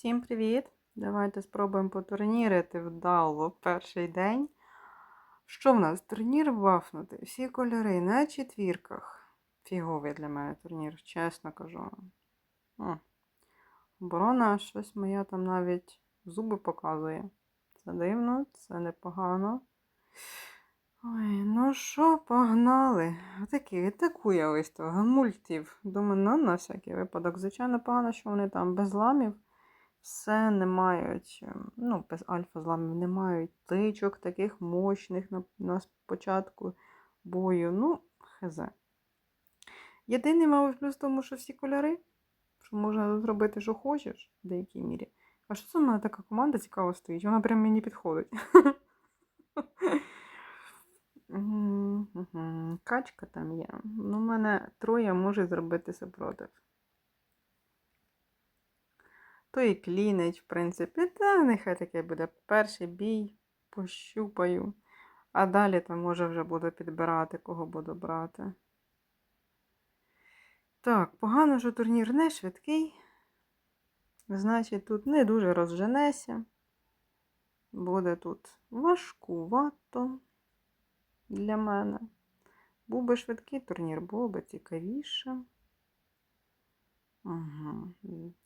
Всім привіт! Давайте спробуємо потурнірити вдало перший день. Що в нас? Турнір вафнути. Всі кольори на четвірках. Фіговий для мене турнір, чесно кажу. М. Оборона, щось моя там навіть зуби показує. Це дивно, це непогано. Ой, ну що, погнали. Отакі, атаку я виставила. Мультів. Думаю, ну, на всякий випадок. Звичайно, погано, що вони там без ламів. Все не мають, ем, ну, без альфа-зламів не мають тичок таких мощних на, на початку бою. Ну, хз. Єдиний, мабуть, плюс в тому, що всі кольори, що можна зробити, що хочеш, в деякій мірі. А що це в мене така команда цікаво стоїть? Вона прям мені підходить. Качка там є. Ну, мене троє може зробити супротив. То і клінить, в принципі. Та нехай таке буде. Перший бій пощупаю. А далі там може вже буду підбирати, кого буду брати. Так, погано, що турнір не швидкий. Значить, тут не дуже розженеся. Буде тут важкувато для мене. Був би швидкий турнір, було би цікавіше. Угу.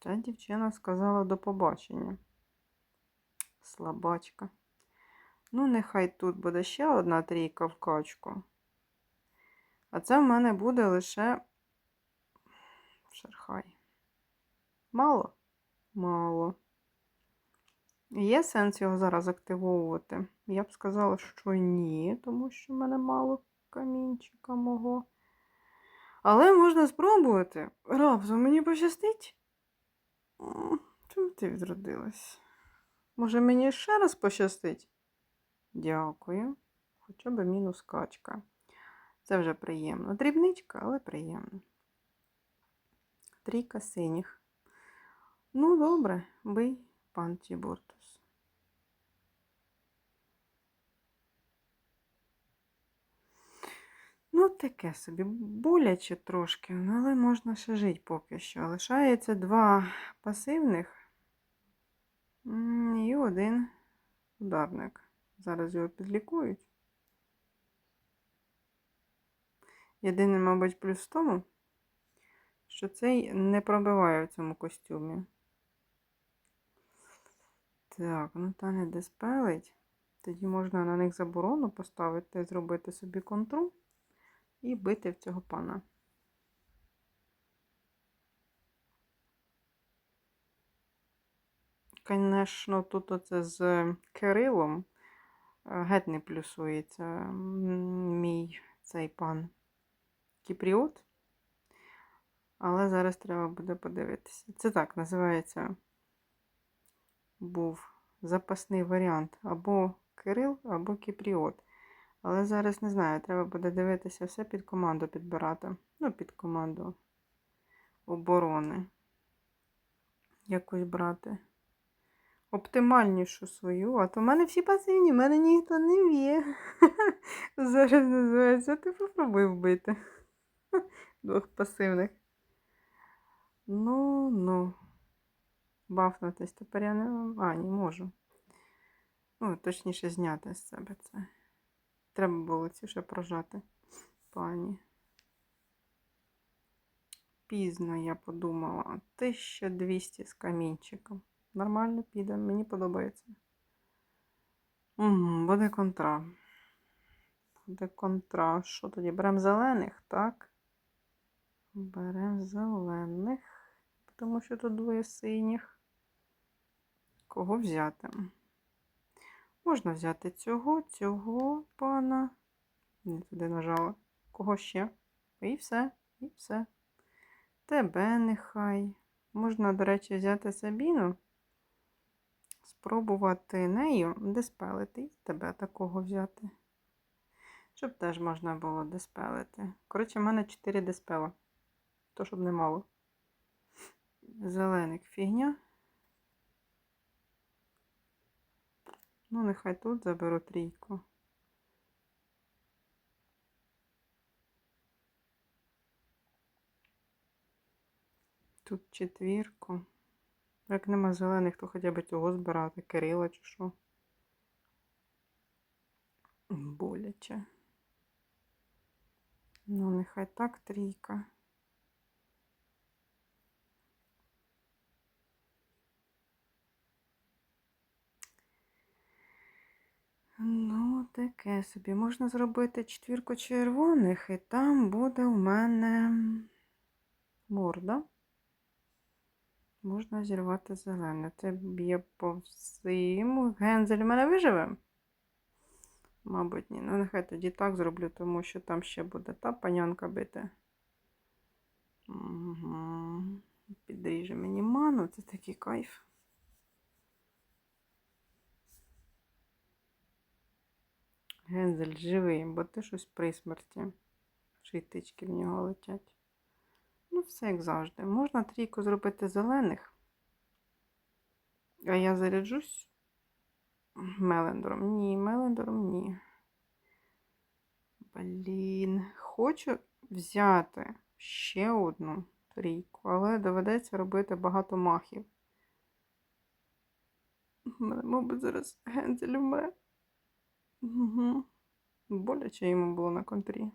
Ця дівчина сказала до побачення. Слабачка. Ну, нехай тут буде ще одна трійка в качку. А це в мене буде лише шерхай. Мало? Мало. Є сенс його зараз активовувати? Я б сказала, що ні, тому що в мене мало камінчика мого. Але можна спробувати. Раптом мені пощастить. Чому ти відродилась? Може, мені ще раз пощастить? Дякую. Хоча б мінус качка. Це вже приємно. Дрібничка, але приємно. Трійка синіх. Ну, добре, бий пан Тібортус. Ну, таке собі боляче трошки, але можна ще жити поки що. Лишається два пасивних і один ударник. Зараз його підлікують. Єдиний, мабуть, плюс в тому, що цей не пробиває в цьому костюмі. Так, ну та не диспелить. Тоді можна на них заборону поставити, і зробити собі контру і бити в цього пана. Звісно, тут оце з Кирилом е, геть не плюсується мій цей пан Кіпріот. Але зараз треба буде подивитися. Це так називається був запасний варіант або Кирил, або Кіпріот. Але зараз не знаю, треба буде дивитися все під команду підбирати. Ну, під команду оборони. Якось брати. Оптимальнішу свою. А то в мене всі пасивні, в мене ніхто не в'є. Зараз називається, ти попробуй вбити. Двох пасивних. Ну, ну. Бафнутись. Тепер я не. А, не можу. Ну, точніше, зняти з себе це. Треба було ці ще прожати, пані. Пізно я подумала. 1200 з камінчиком. Нормально піде, мені подобається. Буде контра. Буде контра. Що тоді? Беремо зелених, так? Беремо зелених, тому що тут двоє синіх. Кого взяти? Можна взяти цього, цього пана. Не туди нажала. Кого ще? І все, і все. Тебе нехай. Можна, до речі, взяти Сабіну, спробувати нею диспелити і тебе такого взяти. Щоб теж можна було диспелити. Коротше, в мене 4 диспела. То, щоб не мало. Зеленик фігня. Ну, нехай тут заберу трійку. Тут четвірку. Як нема зелених, то хоча б цього збирати, Кирила чи що. Боляче. Ну, нехай так трійка. Ну, таке собі. Можна зробити четвірку червоних, і там буде у мене морда. Можна зірвати зелене. Це б'є по всім. Гензель у мене виживе? Мабуть, ні. Ну, нехай тоді так зроблю, тому що там ще буде та панянка бити. Угу. Підріже мені ману, це такий кайф. Гензель живий, бо ти щось при смерті. Шитички в нього летять. Ну, все як завжди. Можна трійку зробити зелених. А я заряджусь Мелендором. Ні, Мелендором ні. Блін, хочу взяти ще одну трійку, але доведеться робити багато махів. Мабуть, зараз Гензель вмре. Угу. Боляче йому було на контрі.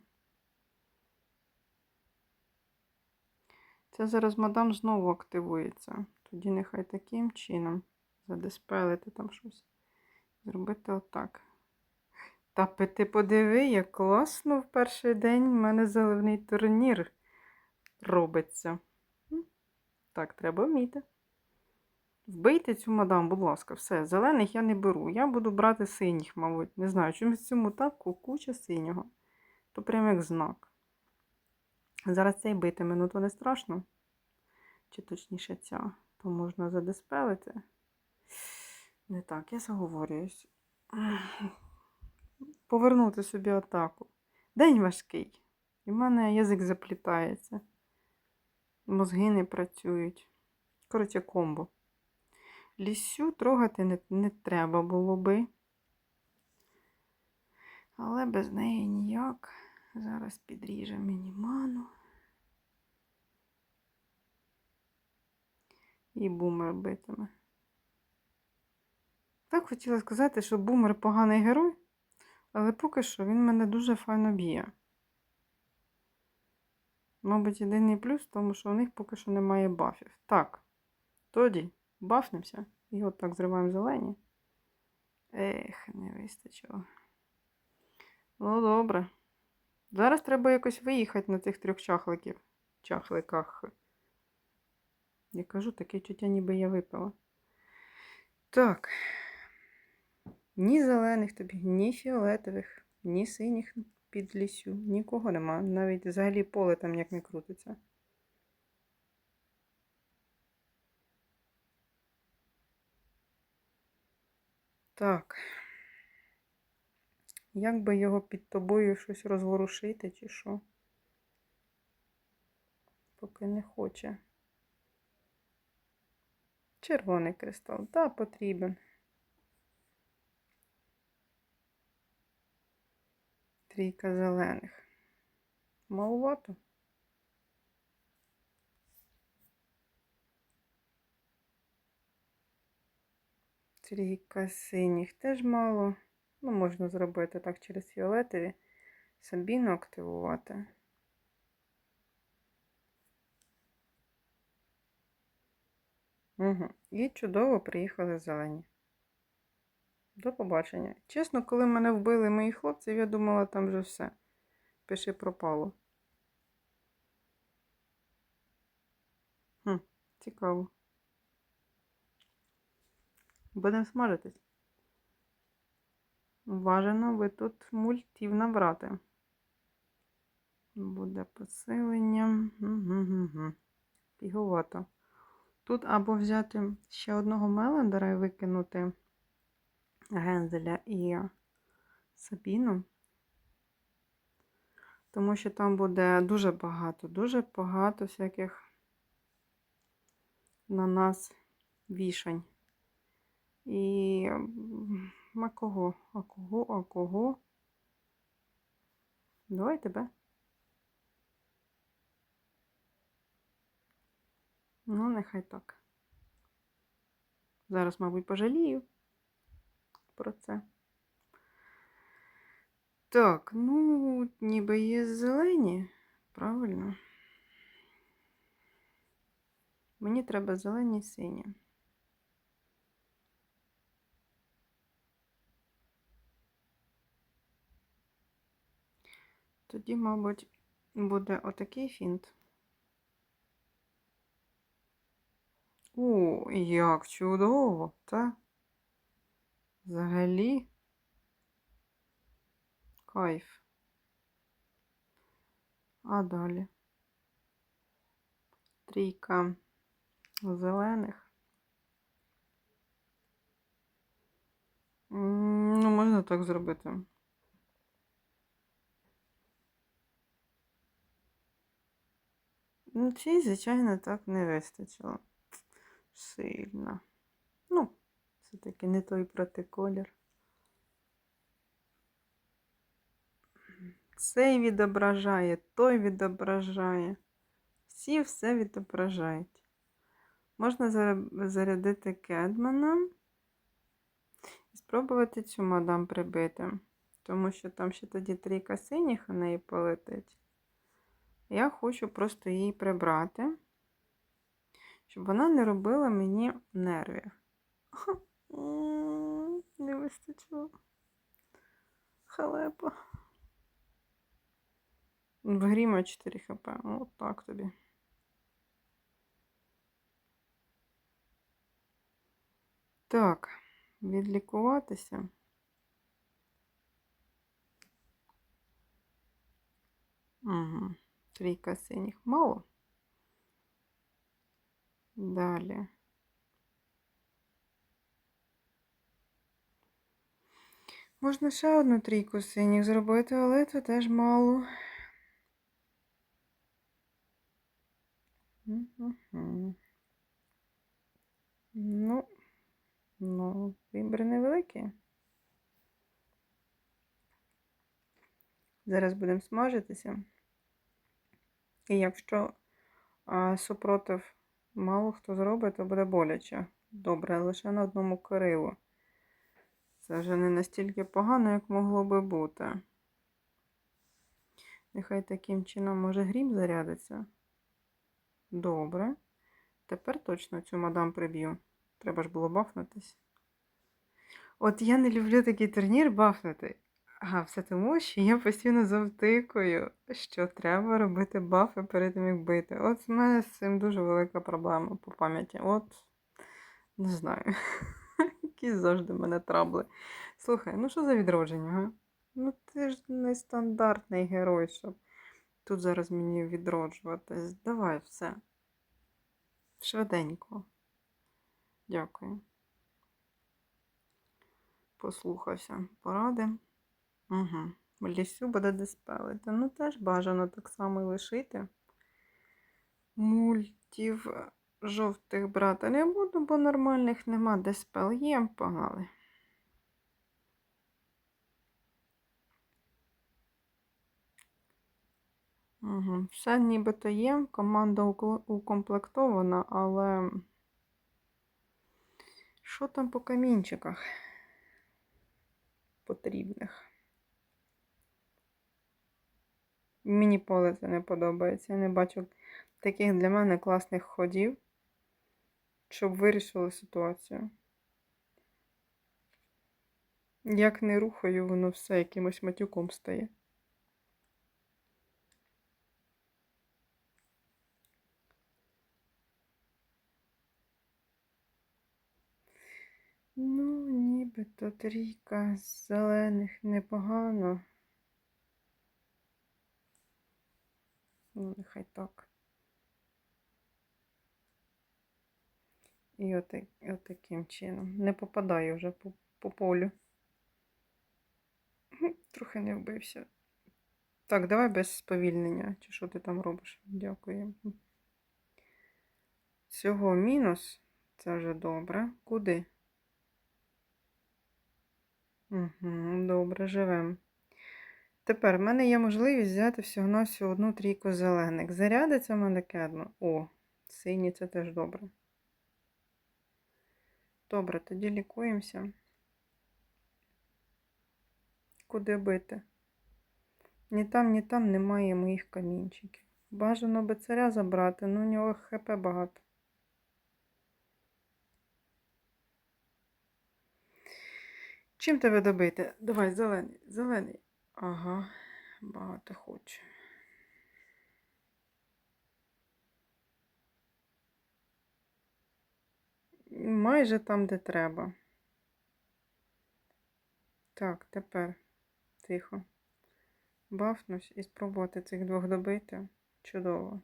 Це зараз мадам знову активується. Тоді нехай таким чином задиспелити там щось. Зробити отак. Та ти подиви, як класно в перший день в мене заливний турнір робиться. Так, треба вміти. Вбийте цю мадам, будь ласка, все. Зелених я не беру. Я буду брати синіх, мабуть. Не знаю, чомусь цьому так куча синього. То прям як знак. Зараз цей битиме, ну то не страшно. Чи точніше ця, то можна задиспелити. Не так, я заговорююсь. Повернути собі атаку. День важкий. І в мене язик заплітається. Мозги не працюють. Коротше, комбо. Лісю трогати не, не треба було би. Але без неї ніяк. Зараз підріже мені ману. І бумер битиме. Так хотіла сказати, що бумер поганий герой, але поки що він мене дуже файно б'є. Мабуть, єдиний плюс в тому, що у них поки що немає бафів. Так, тоді бафнемося і от так зриваємо зелені. Ех, не вистачило. Ну, добре. Зараз треба якось виїхати на цих трьох чахликів. Чахликах. Я кажу, таке чуття, ніби я випила. Так. Ні зелених тобі, ні фіолетових, ні синіх під лісю. Нікого нема. Навіть взагалі поле там як не крутиться. Так. Як би його під тобою щось розворушити, чи що? Поки не хоче. Червоний кристал, так, потрібен. Трійка зелених. Маловато. Трійка синіх теж мало. Ну, можна зробити так через фіолетові. Сабіну активувати. Угу. І чудово приїхали зелені. До побачення. Чесно, коли мене вбили мої хлопці, я думала, там вже все. Пиши пропало. Хм, цікаво. Будемо смажитись. Бажано би тут мультів набрати. Буде посилення. Угу-гу. Піговато. Тут або взяти ще одного мелендера і викинути Гензеля і Сабіну, тому що там буде дуже багато, дуже багато всяких на нас вішань. І а кого? А кого? А кого? Давай тебе. Ну, нехай так. Зараз, мабуть, пожалію про це. Так, ну, ніби є зелені, правильно. Мені треба зелені сині. Тоді, мабуть, буде отакий фінт. О, як чудово, та? Взагалі. Кайф. А далі. Трійка зелених. Ну, можна так зробити. Ну, цій, звичайно, так не вистачило. Сильно. Ну, все-таки не той проти колір. Цей відображає, той відображає. Всі все відображають. Можна зарядити Кедмана і спробувати цю мадам прибити. Тому що там ще тоді трійка синіх у неї полетить. Я хочу просто її прибрати, щоб вона не робила мені нервів. Не вистачило. Халепа. В гріма 4 хп. От так тобі. Так, відлікуватися. Угу. Трійка синіх мало. Далі. Можна ще одну трійку синіх зробити, але це теж мало. Ну, ну, вибір невеликий. Зараз будемо смажитися. І якщо супротив мало хто зробить, то буде боляче. Добре, лише на одному крилу. Це вже не настільки погано, як могло би бути. Нехай таким чином може грім зарядиться. Добре. Тепер точно цю мадам приб'ю. Треба ж було бафнутись. От я не люблю такий турнір бафнути. А все тому, що я постійно завтикую, що треба робити бафи перед тим, як бити. От в мене з цим дуже велика проблема по пам'яті. От, не знаю. Які завжди мене трабли. Слухай, ну що за відродження, га? Ну ти ж не стандартний герой, щоб тут зараз мені відроджуватись. Давай все. Швиденько. Дякую. Послухався поради. Угу. Лісю буде диспелити. Ну, теж бажано так само і лишити. Мультів жовтих брати не буду, бо нормальних нема. Диспел є, погнали. Угу. Все нібито є, команда укомплектована, але що там по камінчиках потрібних? Мені поле це не подобається. Я не бачу таких для мене класних ходів, щоб вирішили ситуацію. Як не рухаю, воно все якимось матюком стає. Ну, нібито трійка зелених непогано. Ну, нехай так. І оти- отаким чином. Не попадаю вже по, по полю. Трохи не вбився. Так, давай без сповільнення. Чи що ти там робиш? Дякую. Всього мінус. Це вже добре. Куди? Угу, добре, живемо. Тепер в мене є можливість взяти всього на всю одну трійку зелених. Зарядиться в мене кедно. О, синій це теж добре. Добре, тоді лікуємося. Куди бити? Ні там, ні там немає моїх камінчиків. Бажано би царя забрати, але у нього хп багато. Чим тебе добити? Давай, зелений, зелений. Ага, багато хочу. Майже там, де треба. Так, тепер тихо. Бафнусь і спробувати цих двох добити. Чудово.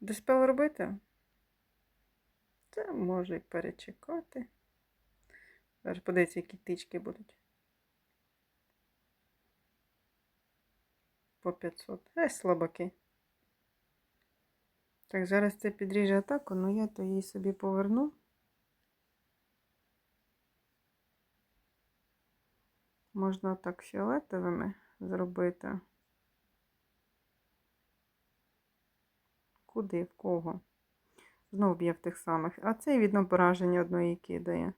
Диспел робити? Це може й перечекати. Зараз подивіться, які тички будуть. По 500. Е, слабаки. Так, зараз це підріже атаку, ну я то її собі поверну. Можна так фіолетовими зробити. Куди, в кого? Знову б'є в тих самих. А цей, видно, пораження одної кидає.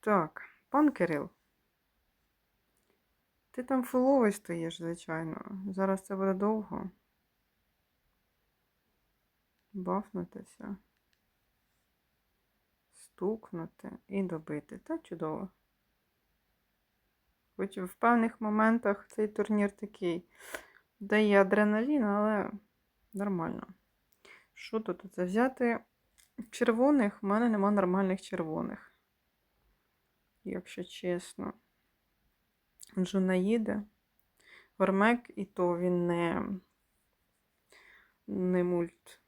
Так, пан Кирил. Ти там фуловий стоїш, звичайно. Зараз це буде довго. Бафнутися. Стукнути і добити. Та чудово. Хоч в певних моментах цей турнір такий дає адреналін, але нормально. Що тут це взяти? Червоних, в мене нема нормальних червоних. Якщо чесно. Джунаїде. Гормек, і то він не, не мульт.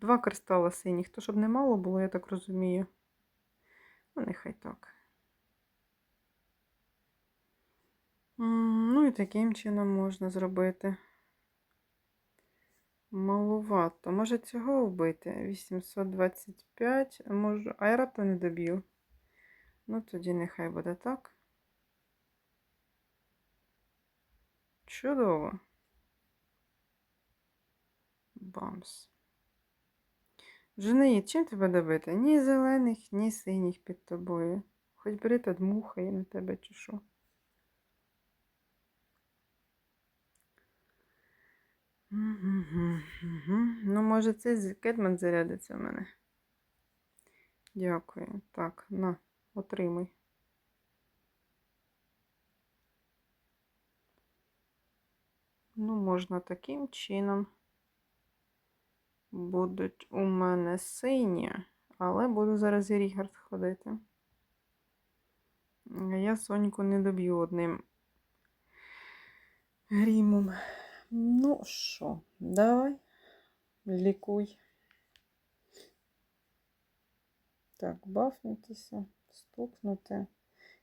Два кристала синіх, то щоб не мало було, я так розумію. Ну, нехай так. Ну і таким чином можна зробити. Малувато. Може цього вбити? 825. Можу. А я раптом не доб'ю. Ну, тоді нехай буде так. Чудово. Бамс. Женеїд, чим тебе добити? Ні зелених, ні синіх під тобою. Хоч бери та дмухає на тебе чи що. Мгм, мгм. Ну, може, цей Кедман зарядиться в мене. Дякую. Так, на, отримуй. Ну, можна таким чином. Будуть у мене сині, але буду зараз і Рігард ходити. Я Соньку не доб'ю одним грімом. Ну що, давай, лікуй. Так, бафнутися, стукнути.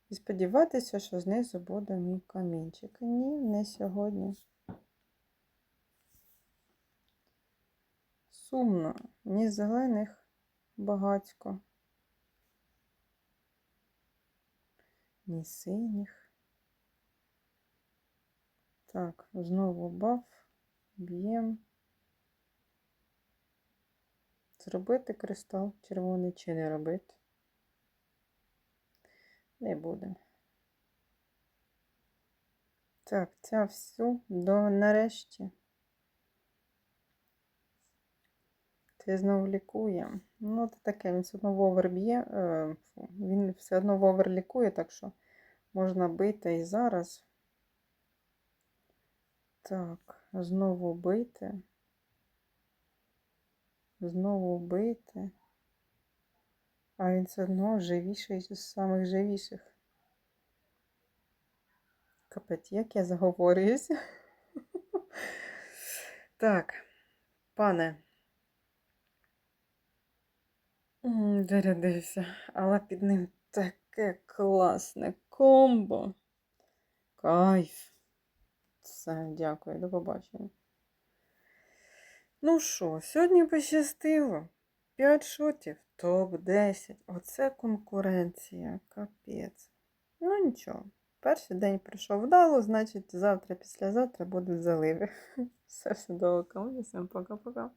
І сподіватися, що знизу буде мій камінчик. Ні, не сьогодні. Сумно, ні зелених багацько, ні синіх. Так, знову баф, б'єм. Зробити кристал червоний чи не робити? Не будемо. Так, ця всю до нарешті. Це знову лікує. Ну, це таке, він все одно вовер б'є. е, Він все одно вовер лікує, так що можна бити і зараз. Так, знову бити. Знову бити. А він все одно живіший з самих живіших. Капець, як я заговорююся. Так, пане. Зарядився, але під ним таке класне комбо. Кайф. Все, дякую, до побачення. Ну що, сьогодні пощастило. 5 шотів, топ-10. Оце конкуренція, капець. Ну нічого, перший день пройшов вдало, значить завтра, післязавтра будуть заливи. Все, все добре. Всім пока-пока.